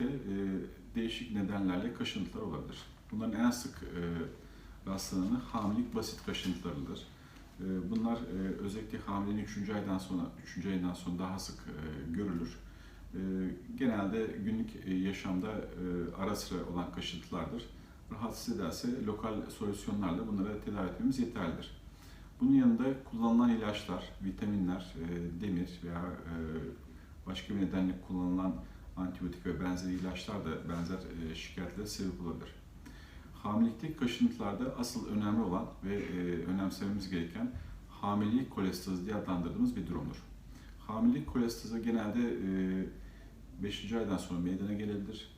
Hamilelikte e, değişik nedenlerle kaşıntılar olabilir. Bunların en sık e, rastlananı hamilelik basit kaşıntılarıdır. E, bunlar özellikle hamileliğin 3. aydan sonra 3. ayından sonra daha sık görülür. Genelde günlük yaşamda ara sıra olan kaşıntılardır. Rahatsız ederse lokal solüsyonlarla bunları tedavi etmemiz yeterlidir. Bunun yanında kullanılan ilaçlar, vitaminler, demir veya başka bir nedenle kullanılan antibiyotik ve benzeri ilaçlar da benzer e, şikayetlere sebep olabilir. Hamilelikte kaşıntılarda asıl önemli olan ve e, önemsememiz gereken hamilelik kolestazı diye adlandırdığımız bir durumdur. Hamilelik kolestazı genelde e, 5. aydan sonra meydana gelebilir.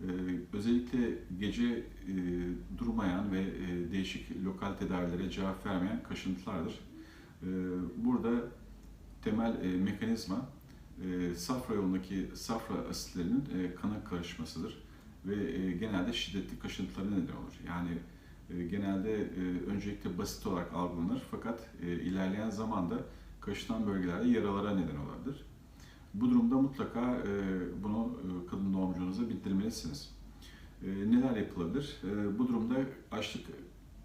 E, özellikle gece e, durmayan ve e, değişik lokal tedavilere cevap vermeyen kaşıntılardır. E, burada temel e, mekanizma e, safra yolundaki safra asitlerinin e, kana karışmasıdır ve e, genelde şiddetli kaşıntılara neden olur. Yani e, genelde e, öncelikle basit olarak algılanır fakat e, ilerleyen zamanda kaşınan bölgelerde yaralara neden olabilir. Bu durumda mutlaka bunu kadın doğumcunuza bildirmelisiniz. Neler yapılabilir? Bu durumda açlık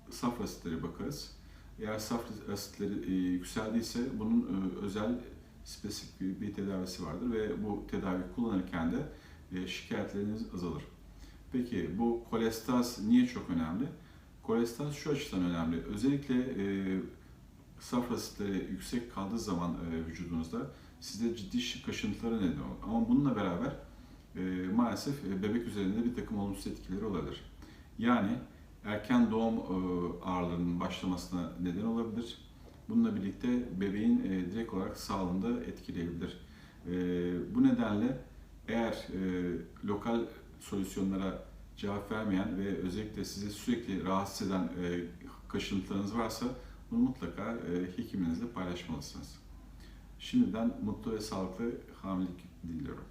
safra asitleri bakarız. Eğer safra asitleri e, yükseldiyse bunun özel spesifik bir, tedavisi vardır ve bu tedavi kullanırken de e, şikayetleriniz azalır. Peki bu kolestaz niye çok önemli? Kolestaz şu açıdan önemli. Özellikle e, safra asitleri yüksek kaldığı zaman e, vücudunuzda size ciddi kaşıntılara neden olur. Ama bununla beraber e, maalesef e, bebek üzerinde bir takım olumsuz etkileri olabilir. Yani erken doğum e, ağrılarının başlamasına neden olabilir. Bununla birlikte bebeğin e, direkt olarak sağlığında etkileyebilir. E, bu nedenle eğer e, lokal solüsyonlara cevap vermeyen ve özellikle sizi sürekli rahatsız eden e, kaşıntılarınız varsa bunu mutlaka e, hekiminizle paylaşmalısınız. Şimdiden mutlu ve sağlıklı hamilelik diliyorum.